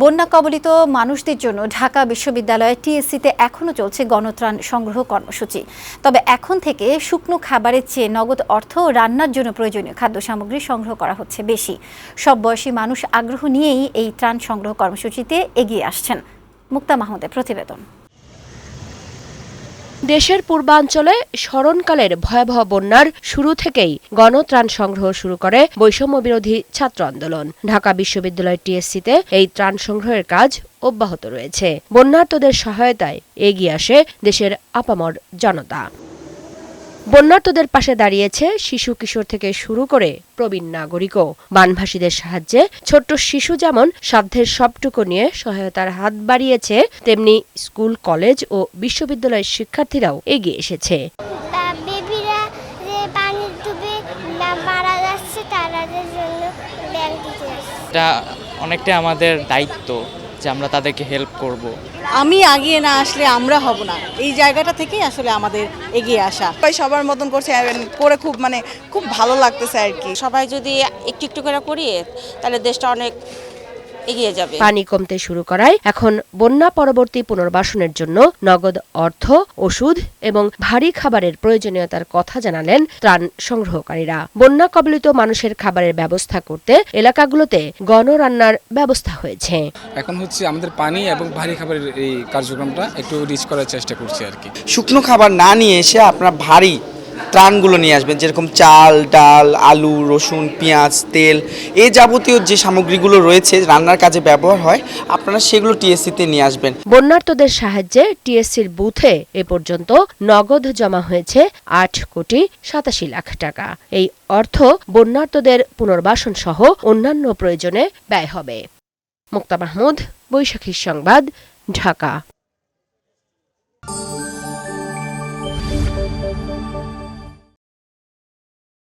বন্যা কবলিত মানুষদের জন্য ঢাকা বিশ্ববিদ্যালয়ে টিএসসিতে এখনও চলছে গণত্রাণ সংগ্রহ কর্মসূচি। তবে এখন থেকে শুকনো খাবারের চেয়ে নগদ অর্থ রান্নার জন্য প্রয়োজনীয় খাদ্য সামগ্রী সংগ্রহ করা হচ্ছে বেশি। সব বয়সী মানুষ আগ্রহ নিয়েই এই ত্রাণ সংগ্রহ কর্মসূচিতে এগিয়ে আসছেন। মুক্তা মাহমুদের প্রতিবেদন। দেশের পূর্বাঞ্চলে স্মরণকালের ভয়াবহ বন্যার শুরু থেকেই গণত্রাণ সংগ্রহ শুরু করে বৈষম্য বিরোধী ছাত্র আন্দোলন। ঢাকা বিশ্ববিদ্যালয় টিএসসিতে এই ত্রাণ সংগ্রহের কাজ অব্যাহত রয়েছে। বন্যার্তদের সহায়তায় এগিয়ে আসে দেশের আপামর জনতা। বন্যার্তদের পাশে দাঁড়িয়েছে শিশু কিশোর থেকে শুরু করে প্রবীণ নাগরিকও। বানভাসীদের সাহায্যে ছোট্ট শিশু যেমন সাধ্যের সবটুকু নিয়ে সহায়তার হাত বাড়িয়েছে তেমনি স্কুল কলেজ ও বিশ্ববিদ্যালয়ের শিক্ষার্থীরাও এগিয়ে এসেছে। এটা অনেকটাই আমাদের দায়িত্ব। যে আমরা তাদেরকে হেল্প করব। আমি আগিয়ে না আসলে আমরা হব না। এই জায়গাটা থেকেই আসলে আমাদের এগিয়ে আসা। সবাই সবার মতন করছে করে খুব মানে খুব ভালো লাগতেছে আর কি। সবাই যদি একটু একটু করে করি তাহলে দেশটা অনেক এগিয়ে যাবে। পানি কমতে শুরু করায় এখন বন্যা পরবর্তী পুনর্বাসনের জন্য নগদ অর্থ ওষুধ এবং ভারী খাবারের প্রয়োজনীয়তার কথা জানালেন ত্রাণ সংগ্রহকারীরা। বন্যা কবলিত মানুষের খাবারের ব্যবস্থা করতে এলাকাগুলোতে গণরান্নার ব্যবস্থা হয়েছে। এখন হচ্ছে আমাদের পানি এবং ভারী খাবারের এই কার্যক্রমটা একটু রিচ করার চেষ্টা করছি আর কি। শুকনো খাবার না নিয়ে এসে আপনারা ভারী ত্রাণগুলো নিয়ে আসবেন, যেরকম চাল, ডাল, আলু, রসুন, পেঁয়াজ, তেল এই যাবতীয় যে সামগ্রীগুলো রয়েছে, রান্নার কাজে ব্যবহার হয়, আপনারা সেগুলো টিএসসিতে নিয়ে আসবেন। বন্যার্তদের সাহায্যে টিএসসির বুথে এ পর্যন্ত নগদ জমা হয়েছে আট কোটি সাতাশি লাখ টাকা। এই অর্থ বন্যার্তদের পুনর্বাসন সহ অন্যান্য প্রয়োজনে ব্যয় হবে। মুক্তা মাহমুদ, বৈশাখী সংবাদ, ঢাকা।